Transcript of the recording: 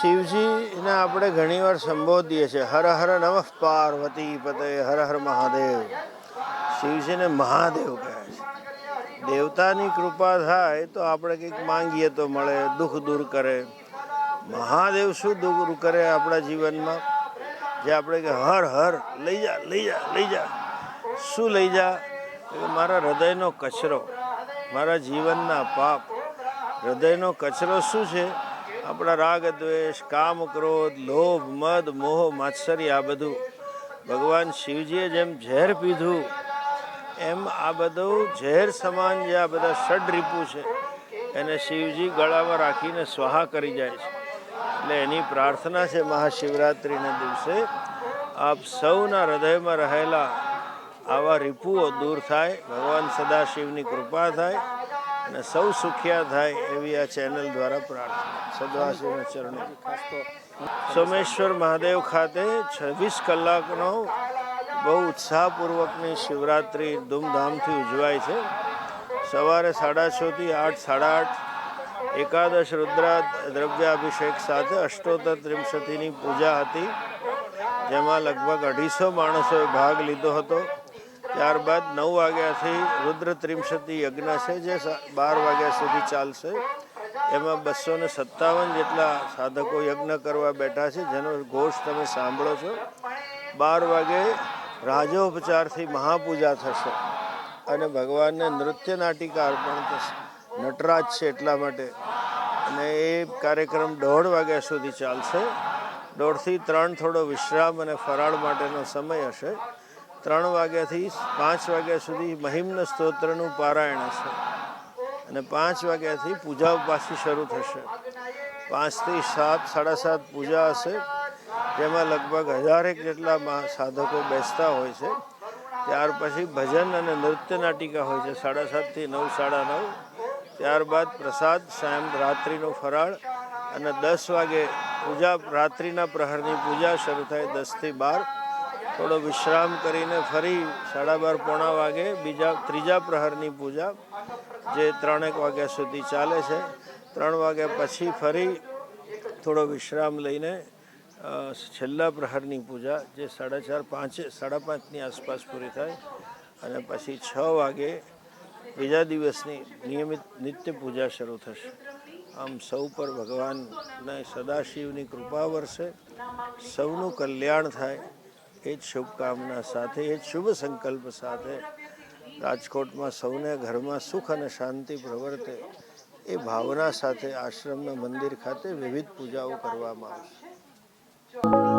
શિવજીને આપણે ઘણીવાર સંબોધીએ છીએ, હર હર નમઃ પાર્વતી પતે, હર હર મહાદેવ. શિવજીને મહાદેવ કહે છે. દેવતાની કૃપા થાય તો આપણે કંઈક માંગીએ તો મળે, દુઃખ દૂર કરે. મહાદેવ શું દૂર કરે આપણા જીવનમાં? જે આપણે કે હર હર, લઈ જા લઈ જા લઈ જા. શું લઈ જા? મારા હૃદયનો કચરો, મારા જીવનના પાપ. હૃદયનો કચરો શું છે? આપણા રાગ, દ્વેષ, કામ, ક્રોધ, લોભ, મદ, મોહ, માત્સર્ય, આ બધું ભગવાન શિવજીએ જેમ ઝેર પીધું, એમ આ બધું ઝેર સમાન જે આ બધા ષડ રીપુ છે, એને શિવજી ગળામાં રાખીને સ્વાહા કરી જાય છે. એટલે એની પ્રાર્થના છે મહાશિવરાત્રિના દિવસે, આપ સૌના હૃદયમાં રહેલા આવા રીપુઓ દૂર થાય, ભગવાન સદાશિવની કૃપા થાય અને સૌ સુખિયા થાય એવી આ ચેનલ દ્વારા પ્રાર્થના. સદાશિવના ચરણે સોમેશ્વર મહાદેવ ખાતે છવ્વીસ કલાકનો બહુ ઉત્સાહપૂર્વકની શિવરાત્રિ ધૂમધામથી ઉજવાય છે. સવારે સાડા છથી આઠ સાડા આઠ એકાદશ રુદ્રા દ્રવ્યાભિષેક સાથે અષ્ટોત્તર ત્રિમશતીની પૂજા હતી, જેમાં લગભગ અઢીસો માણસોએ ભાગ લીધો હતો. ત્યારબાદ નવ વાગ્યાથી રુદ્ર ત્રિમશતી યજ્ઞ છે, જે બાર વાગ્યા સુધી ચાલશે. એમાં બસો ને સત્તાવન જેટલા સાધકો યજ્ઞ કરવા બેઠા છે, જેનો ઘોષ તમે સાંભળો છો. બાર વાગે રાજોપચારથી મહાપૂજા થશે અને ભગવાનને નૃત્ય નાટિકા અર્પણ થશે. નટરાજ છે એટલા માટે. અને એ કાર્યક્રમ દોઢ વાગ્યા સુધી ચાલશે. દોઢથી ત્રણ થોડો વિશ્રામ અને ફરાળ માટેનો સમય હશે. ત્રણ વાગ્યાથી પાંચ વાગ્યા સુધી મહિમ્ન સ્તોત્રનું પારાયણ હશે. અને પાંચ વાગ્યાથી પૂજા પાછી શરૂ થશે. પાંચથી સાત, સાડા સાત પૂજા હશે. જેમાં લગભગ હજારેક જેટલા સાધકો બેસતા હોય છે. ત્યાર પછી ભજન અને નૃત્ય નાટિકા હોય છે. સાડા સાતથી નવ, સાડા નવ. ત્યારબાદ પ્રસાદ સાયમ રાત્રિનો ફરાળ અને દસ વાગે પૂજા, રાત્રિના પ્રહરની પૂજા શરૂ થાય દસથી બાર. થોડો વિશ્રામ કરીને ફરી સાડા બાર પોણા વાગે બીજા, ત્રીજા પ્રહરની પૂજા, જે ત્રણેક વાગ્યા સુધી ચાલે છે. ત્રણ વાગ્યા પછી ફરી થોડો વિશ્રામ લઈને છેલ્લા પ્રહરની પૂજા, જે સાડા ચાર પાંચે, સાડા પાંચની આસપાસ પૂરી થાય અને પછી છ વાગે બીજા દિવસની નિયમિત નિત્ય પૂજા શરૂ થશે. આમ સૌ પર ભગવાનને સદાશિવની કૃપા વરસે, સૌનું કલ્યાણ થાય. એ જ શુભકામના સાથે, એ જ શુભ સંકલ્પ સાથે રાજકોટમાં સૌને ઘરમાં સુખ અને શાંતિ પ્રવર્તે એ ભાવના સાથે આશ્રમના મંદિર ખાતે વિવિધ પૂજાઓ કરવામાં આવશે.